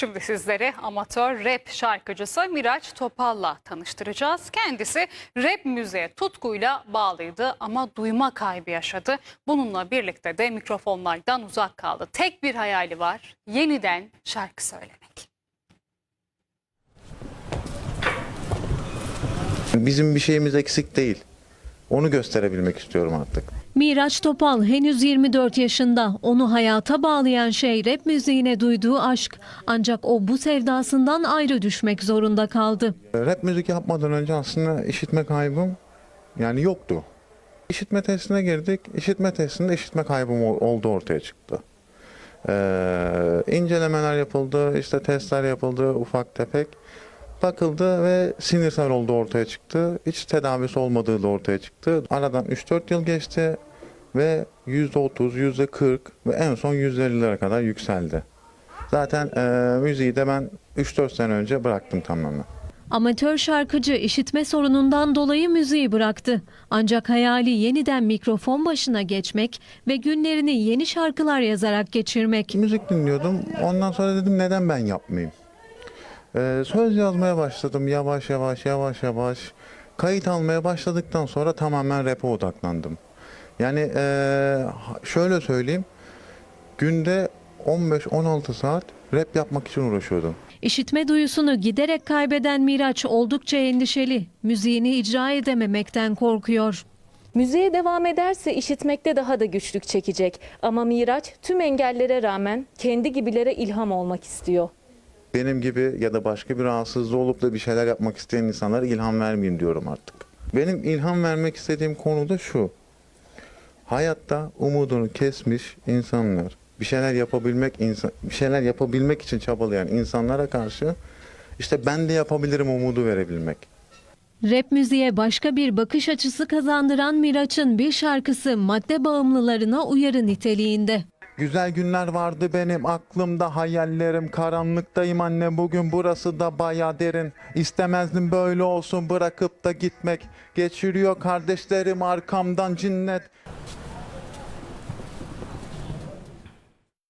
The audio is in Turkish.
Şimdi sizleri amatör rap şarkıcısı Miraç Topal'la tanıştıracağız. Kendisi rap müziğe tutkuyla bağlıydı ama duyma kaybı yaşadı. Bununla birlikte de mikrofonlardan uzak kaldı. Tek bir hayali var, yeniden şarkı söylemek. Bizim bir şeyimiz eksik değil. Onu gösterebilmek istiyorum artık. Miraç Topal henüz 24 yaşında. Onu hayata bağlayan şey rap müziğine duyduğu aşk. Ancak o bu sevdasından ayrı düşmek zorunda kaldı. Rap müzik yapmadan önce aslında işitme kaybım yani yoktu. İşitme testine girdik. İşitme testinde işitme kaybım ol- oldu ortaya çıktı. Ee, incelemeler yapıldı, işte testler yapıldı ufak tefek. Bakıldı ve sinirsel olduğu ortaya çıktı. Hiç tedavisi olmadığı da ortaya çıktı. Aradan 3-4 yıl geçti ve %30, %40 ve en son %50'lere kadar yükseldi. Zaten e, müziği de ben 3-4 sene önce bıraktım tamamen. Amatör şarkıcı işitme sorunundan dolayı müziği bıraktı. Ancak hayali yeniden mikrofon başına geçmek ve günlerini yeni şarkılar yazarak geçirmek. Müzik dinliyordum. Ondan sonra dedim neden ben yapmayayım? Ee, söz yazmaya başladım yavaş yavaş yavaş yavaş. Kayıt almaya başladıktan sonra tamamen rap'e odaklandım. Yani ee, şöyle söyleyeyim. Günde 15-16 saat rap yapmak için uğraşıyordum. İşitme duyusunu giderek kaybeden Miraç oldukça endişeli. Müziğini icra edememekten korkuyor. Müziğe devam ederse işitmekte daha da güçlük çekecek. Ama Miraç tüm engellere rağmen kendi gibilere ilham olmak istiyor. Benim gibi ya da başka bir rahatsızlığı olup da bir şeyler yapmak isteyen insanlara ilham vermeyeyim diyorum artık. Benim ilham vermek istediğim konu da şu. Hayatta umudunu kesmiş insanlar, bir şeyler yapabilmek insan bir şeyler yapabilmek için çabalayan insanlara karşı işte ben de yapabilirim umudu verebilmek. Rap müziğe başka bir bakış açısı kazandıran Miraç'ın bir şarkısı madde bağımlılarına uyarı niteliğinde. Güzel günler vardı benim aklımda hayallerim. Karanlıktayım anne bugün burası da baya derin. İstemezdim böyle olsun bırakıp da gitmek. Geçiriyor kardeşlerim arkamdan cinnet